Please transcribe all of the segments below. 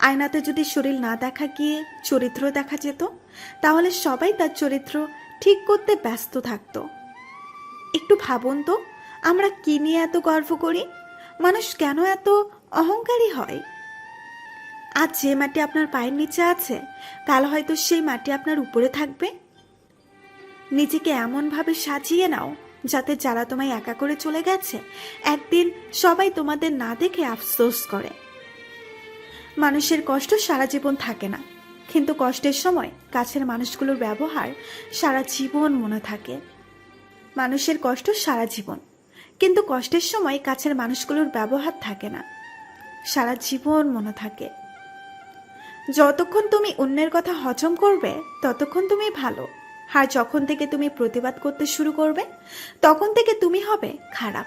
আয়নাতে যদি শরীর না দেখা গিয়ে চরিত্র দেখা যেত, তাহলে সবাই তার চরিত্র ঠিক করতে ব্যস্ত থাকত। একটু ভাবুন তো, আমরা কি নিয়ে এত গর্ব করি? মানুষ কেন এত অহংকারী হয়? আজ যে মাটি আপনার পায়ের নিচে আছে, কাল হয়তো সেই মাটি আপনার উপরে থাকবে। নিজেকে এমনভাবে সাজিয়ে নাও, যাতে যারা তোমায় একা করে চলে গেছে, একদিন সবাই তোমাদের না দেখে আফসোস করে। মানুষের কষ্ট সারা জীবন থাকে না। কিন্তু কষ্টের সময় কাছের মানুষগুলোর ব্যবহার সারা জীবন মনে থাকে। মানুষের কষ্ট সারা জীবন। কিন্তু কষ্টের সময় কাছের মানুষগুলোর ব্যবহার থাকে না। সারা জীবন মনে থাকে। যতক্ষণ তুমি অন্যের কথা হজম করবে, ততক্ষণ তুমি ভালো। আর যখন থেকে তুমি প্রতিবাদ করতে শুরু করবে, তখন থেকে তুমি হবে খারাপ।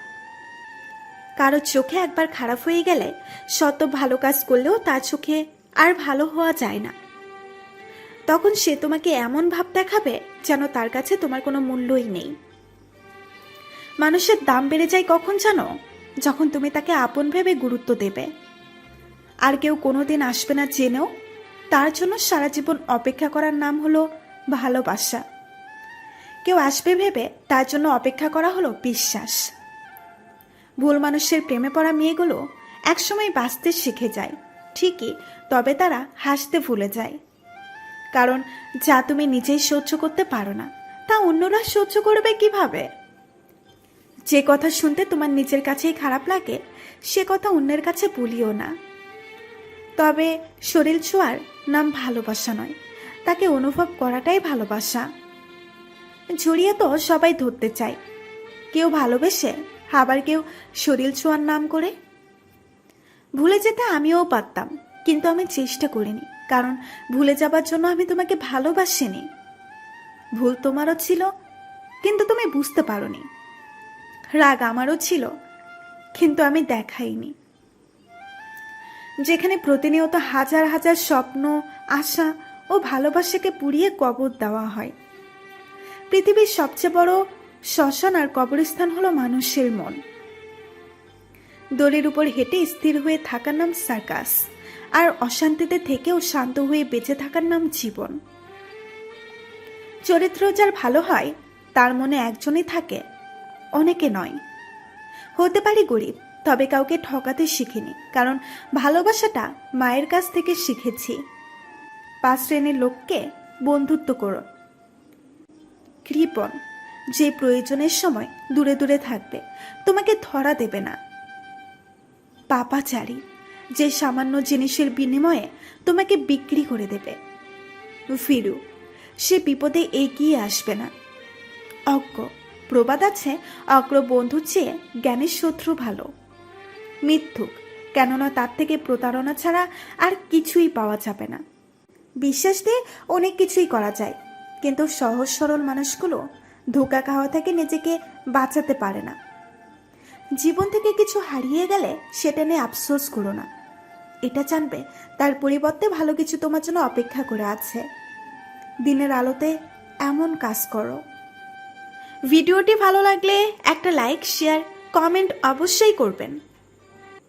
কারও চোখে একবার খারাপ হয়ে গেলে শত ভালো কাজ করলেও তার চোখে আর ভালো হওয়া যায় না। তখন সে তোমাকে এমন ভাব দেখাবে যেন তার কাছে তোমার কোনো মূল্যই নেই। মানুষের দাম বেড়ে যায় কখন জানো? যখন তুমি তাকে আপন ভেবে গুরুত্ব দেবে। আর কেউ কোনোদিন আসবে না জেনেও তার জন্য সারা জীবন অপেক্ষা করার নাম হলো ভালোবাসা। কেউ আসবে ভেবে তার জন্য অপেক্ষা করা হলো বিশ্বাস। ভুল মানুষের প্রেমে পড়া মেয়েগুলো একসময় বাঁচতে শিখে যায়, ঠিকই, তবে তারা হাসতে ভুলে যায়। কারণ যা তুমি নিজেই সহ্য করতে পারো না, তা অন্যরা সহ্য করবে কীভাবে? যে কথা শুনতে তোমার নিজের কাছেই খারাপ লাগে, সে কথা অন্যের কাছে বলিও না। তবে শরীর ছোঁয়ার নাম ভালোবাসা নয়, তাকে অনুভব করাটাই ভালোবাসা। জড়িয়ে তো সবাই ধরতে চায়, কেউ ভালোবেসে আবার কেউ শরীর ছোঁয়ার নাম করে? ভুলে যেতে আমিও পারতাম, কিন্তু আমি চেষ্টা করিনি, কারণ ভুলে যাবার জন্য আমি তোমাকে ভালোবাসিনি। ভুল তোমারও ছিল, কিন্তু তুমি বুঝতে পারোনি। রাগ আমারও ছিল, কিন্তু আমি দেখাইনি। যেখানে প্রতিনিয়ত হাজার হাজার স্বপ্ন, আশা ও ভালোবাসাকে পুড়িয়ে কবর দেওয়া হয়। পৃথিবীর সবচেয়ে বড় শ্মশান আর কবরস্থান হলো মানুষের মন। দড়ির উপর হেঁটে স্থির হয়ে থাকার নাম সার্কাস, আর অশান্তিতে থেকেও শান্ত হয়ে বেঁচে থাকার নাম জীবন। চরিত্র যার ভালো হয়, তার মনে একজনই থাকে, অনেকে নয়। হতে পারি গরিব, তবে কাউকে ঠকাতে শিখিনি, কারণ ভালোবাসাটা মায়ের কাছ থেকে শিখেছি। পাঁচ শ্রেণির লোককে বন্ধুত্ব করো। কৃপণ। যে প্রয়োজনের সময় দূরে দূরে থাকবে, তোমাকে ধরা দেবে না। পাপাচারী, যে সামান্য জিনিসের বিনিময়ে তোমাকে বিক্রি করে দেবে। ফিরু, সে বিপদে এগিয়ে আসবে না। অজ্ঞ, প্রবাদ আছে, অগ্র বন্ধু চেয়ে জ্ঞানের শত্রু ভালো। মিথ্যুক, কেননা তার থেকে প্রতারণা ছাড়া আর কিছুই পাওয়া যাবে না। বিশ্বাস দিয়ে অনেক কিছুই করা যায়, কিন্তু সহজ সরল মানুষগুলো ধোকা খাওয়া থেকে নিজেকে বাঁচাতে পারে না। জীবন থেকে কিছু হারিয়ে গেলে সেটা নিয়ে আফসোস করো না। এটা জানবে তার পরিবর্তে ভালো কিছু তোমার জন্য অপেক্ষা করে আছে। দিনের আলোতে এমন কাজ করো। ভিডিওটি ভালো লাগলে একটা লাইক, শেয়ার, কমেন্ট অবশ্যই করবেন।